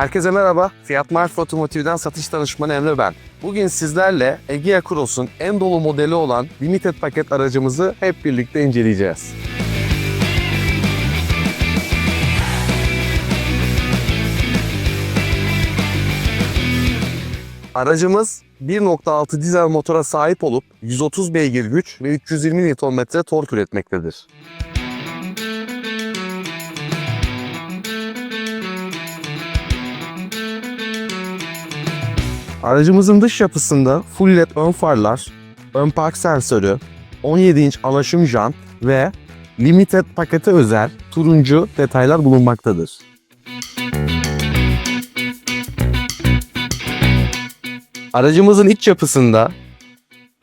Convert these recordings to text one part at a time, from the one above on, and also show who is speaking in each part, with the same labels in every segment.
Speaker 1: Herkese merhaba. Fiyat Marf Otomotiv'den satış danışmanı Emre ben. Bugün sizlerle Egea Cross'un en dolu modeli olan Limited paket aracımızı hep birlikte inceleyeceğiz. Aracımız 1.6 dizel motora sahip olup 130 beygir güç ve 320 Nm tork üretmektedir. Aracımızın dış yapısında full led ön farlar, ön park sensörü, 17 inç alaşım jant ve limited pakete özel turuncu detaylar bulunmaktadır. Aracımızın iç yapısında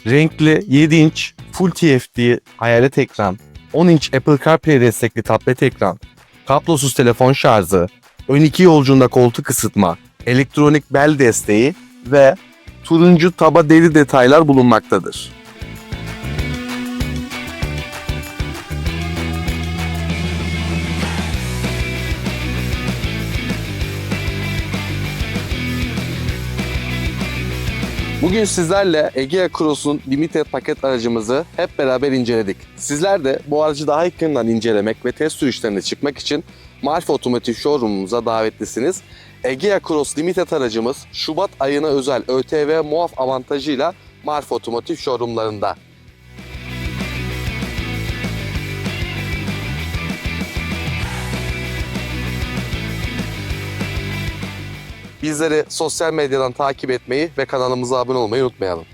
Speaker 1: renkli 7 inç Full TFT hayalet ekran, 10 inç Apple CarPlay destekli tablet ekran, kablosuz telefon şarjı, ön iki yolcunda koltuk ısıtma, elektronik bel desteği ve turuncu taba deri detaylar bulunmaktadır. Bugün sizlerle Egea Cross'un Limited paket aracımızı hep beraber inceledik. Sizler de bu aracı daha yakından incelemek ve test sürüşlerine çıkmak için Marfa Otomotiv Showroom'umuza davetlisiniz. Egea Cross Limited aracımız Şubat ayına özel ÖTV muaf avantajıyla Marfa Otomotiv Showroom'larında. Bizleri sosyal medyadan takip etmeyi ve kanalımıza abone olmayı unutmayalım.